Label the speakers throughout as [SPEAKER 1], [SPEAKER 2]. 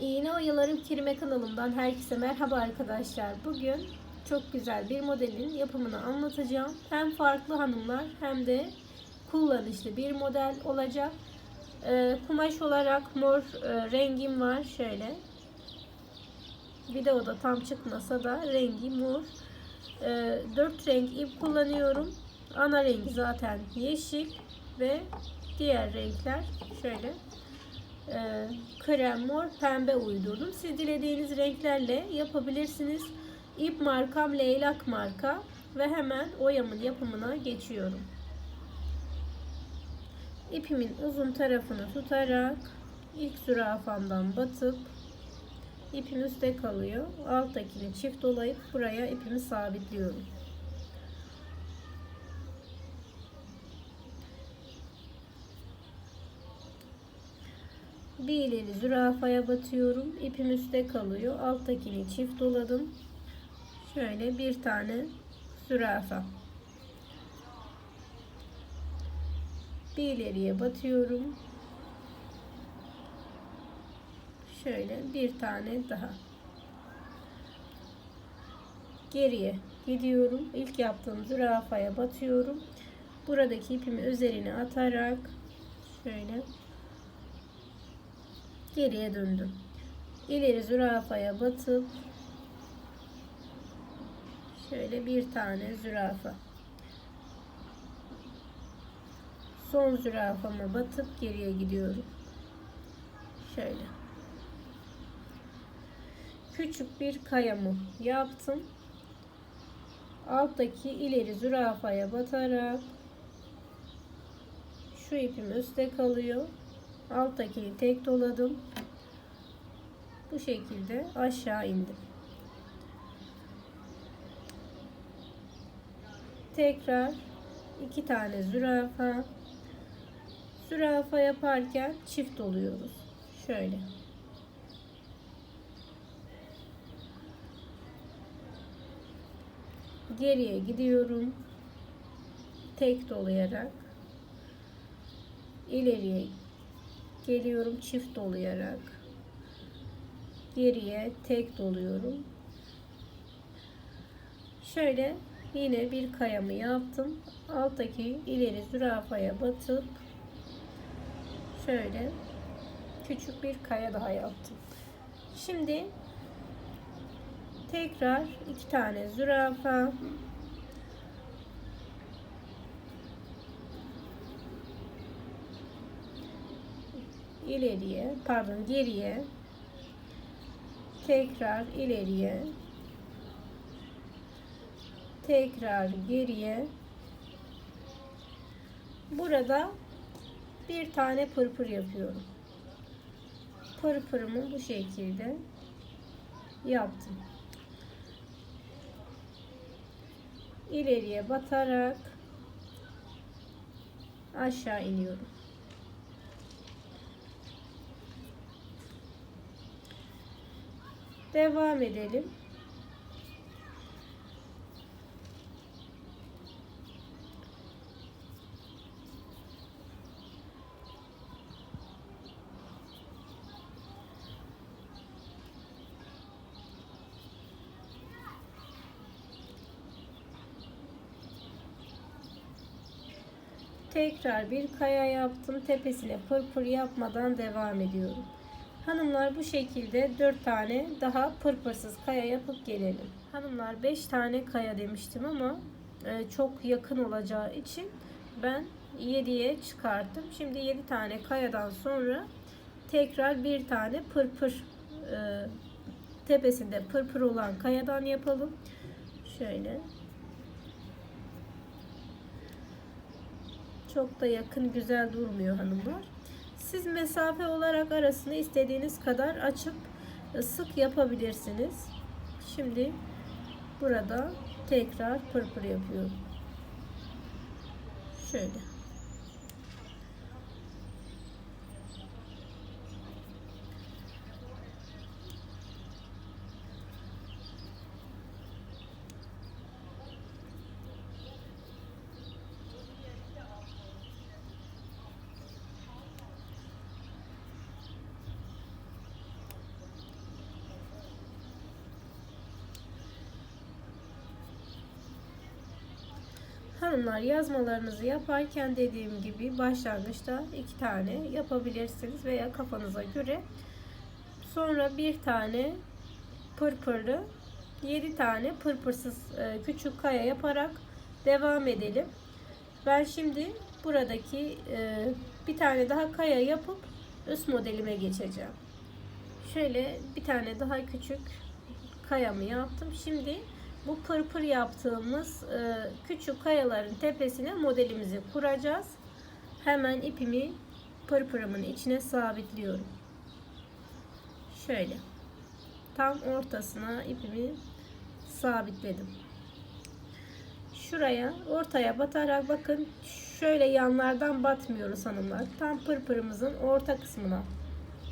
[SPEAKER 1] İğne Oyalarım Kirime kanalımdan herkese merhaba arkadaşlar. Bugün çok güzel bir modelin yapımını anlatacağım. Hem farklı hanımlar hem de kullanışlı bir model olacak. Ee, kumaş olarak mor e, rengim var şöyle. Videoda tam çıkmasa da rengi mor. Ee, 4 renk ip kullanıyorum. Ana rengi zaten yeşil ve diğer renkler şöyle e, krem, mor, pembe uydurdum. Siz dilediğiniz renklerle yapabilirsiniz. İp markam Leylak marka ve hemen oyamın yapımına geçiyorum. İpimin uzun tarafını tutarak ilk zürafamdan batıp ipim üstte kalıyor. Alttakini çift dolayıp buraya ipimi sabitliyorum. Bir ileri zürafaya batıyorum. İpim üstte kalıyor. Alttakini çift doladım. Şöyle bir tane zürafa. Bir ileriye batıyorum. Şöyle bir tane daha. Geriye gidiyorum. İlk yaptığım zürafaya batıyorum. Buradaki ipimi üzerine atarak şöyle geriye döndüm. İleri zürafaya batıp şöyle bir tane zürafa. Son zürafama batıp geriye gidiyorum. Şöyle. Küçük bir kayamı yaptım. Alttaki ileri zürafaya batarak şu ipim üstte kalıyor alttakini tek doladım. Bu şekilde aşağı indim. Tekrar iki tane zürafa. Zürafa yaparken çift doluyoruz. Şöyle. Geriye gidiyorum. Tek dolayarak ileriye geliyorum çift dolayarak. Geriye tek doluyorum. Şöyle yine bir kayamı yaptım. Alttaki ileri zürafaya batıp şöyle küçük bir kaya daha yaptım. Şimdi tekrar iki tane zürafa ileriye pardon geriye tekrar ileriye tekrar geriye. Burada bir tane pırpır yapıyorum. Pırpırımı bu şekilde yaptım. İleriye batarak aşağı iniyorum Devam edelim. Tekrar bir kaya yaptım. Tepesine pırpır yapmadan devam ediyorum. Hanımlar bu şekilde 4 tane daha pırpırsız kaya yapıp gelelim. Hanımlar 5 tane kaya demiştim ama e, çok yakın olacağı için ben 7'ye çıkarttım. Şimdi 7 tane kayadan sonra tekrar bir tane pırpır e, tepesinde pırpır olan kayadan yapalım. Şöyle. Çok da yakın güzel durmuyor hanımlar. Siz mesafe olarak arasını istediğiniz kadar açıp sık yapabilirsiniz. Şimdi burada tekrar pırpır yapıyorum. Şöyle. Hanımlar yazmalarınızı yaparken dediğim gibi başlangıçta iki tane yapabilirsiniz veya kafanıza göre. Sonra bir tane pırpırlı 7 tane pırpırsız e, küçük kaya yaparak devam edelim. Ben şimdi buradaki e, bir tane daha kaya yapıp üst modelime geçeceğim. Şöyle bir tane daha küçük kayamı yaptım. Şimdi bu pırpır yaptığımız e, küçük kayaların tepesine modelimizi kuracağız. Hemen ipimi pırpırımın içine sabitliyorum. Şöyle tam ortasına ipimi sabitledim. Şuraya ortaya batarak bakın şöyle yanlardan batmıyoruz hanımlar. Tam pırpırımızın orta kısmına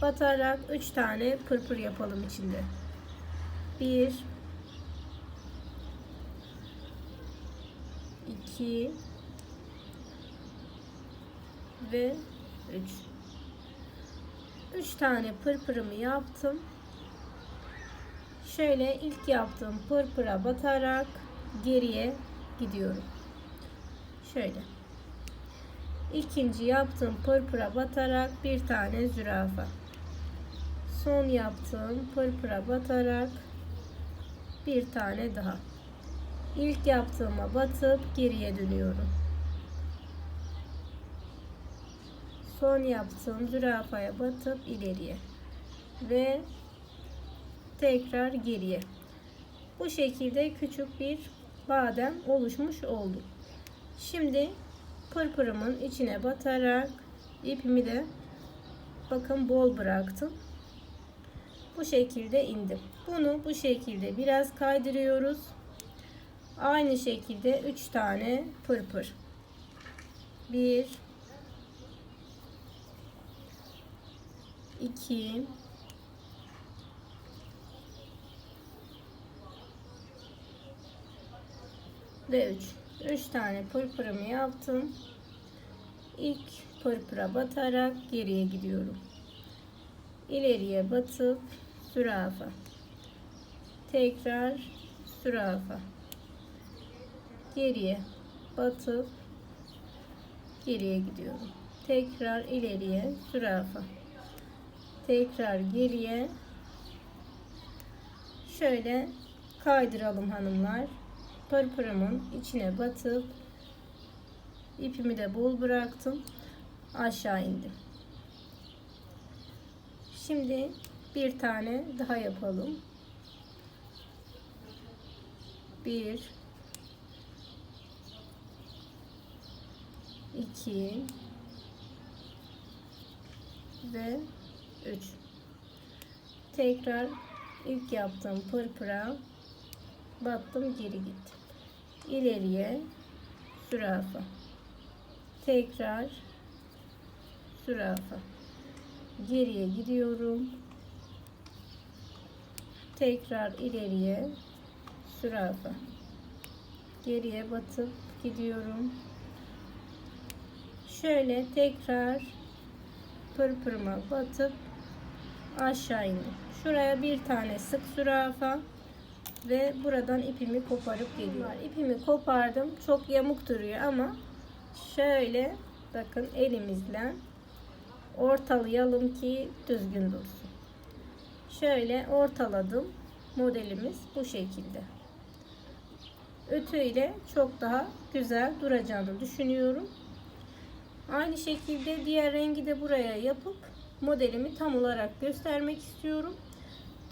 [SPEAKER 1] batarak 3 tane pırpır yapalım içinde. 1 2 ve 3 3 tane pırpırımı yaptım. Şöyle ilk yaptığım pırpıra batarak geriye gidiyorum. Şöyle. İkinci yaptığım pırpıra batarak bir tane zürafa. Son yaptığım pırpıra batarak bir tane daha. İlk yaptığıma batıp geriye dönüyorum. Son yaptığım zürafaya batıp ileriye ve tekrar geriye. Bu şekilde küçük bir badem oluşmuş oldu. Şimdi pırpırımın içine batarak ipimi de bakın bol bıraktım. Bu şekilde indim. Bunu bu şekilde biraz kaydırıyoruz. Aynı şekilde 3 tane pırpır. 1 2 ve 3. 3 tane pırpırımı yaptım. İlk pırpıra batarak geriye gidiyorum. İleriye batıp zürafa. Tekrar zürafa. Geriye batıp geriye gidiyorum. Tekrar ileriye zürafa. Tekrar geriye şöyle kaydıralım hanımlar pırpırımın içine batıp ipimi de bol bıraktım. Aşağı indim. Şimdi bir tane daha yapalım. Bir iki. Ve üç. Tekrar ilk yaptığım pırpıra battım geri gittim. İleriye zürafa. Tekrar zürafa. Geriye gidiyorum. Tekrar ileriye zürafa. Geriye batıp gidiyorum şöyle tekrar pırpırıma batıp aşağı indim şuraya bir tane sık zürafa ve buradan ipimi koparıp geliyor. İpimi kopardım. Çok yamuk duruyor ama şöyle bakın elimizle ortalayalım ki düzgün dursun. Şöyle ortaladım. Modelimiz bu şekilde. Ütüyle çok daha güzel duracağını düşünüyorum. Aynı şekilde diğer rengi de buraya yapıp modelimi tam olarak göstermek istiyorum.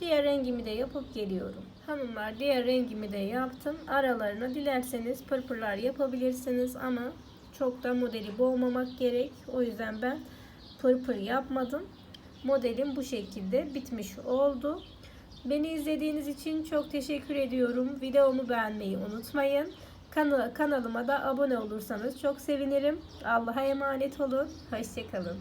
[SPEAKER 1] Diğer rengimi de yapıp geliyorum. Hanımlar diğer rengimi de yaptım. Aralarına dilerseniz pırpırlar yapabilirsiniz ama çok da modeli boğmamak gerek. O yüzden ben pırpır yapmadım. Modelim bu şekilde bitmiş oldu. Beni izlediğiniz için çok teşekkür ediyorum. Videomu beğenmeyi unutmayın. Kanalıma da abone olursanız çok sevinirim. Allah'a emanet olun. Hoşçakalın.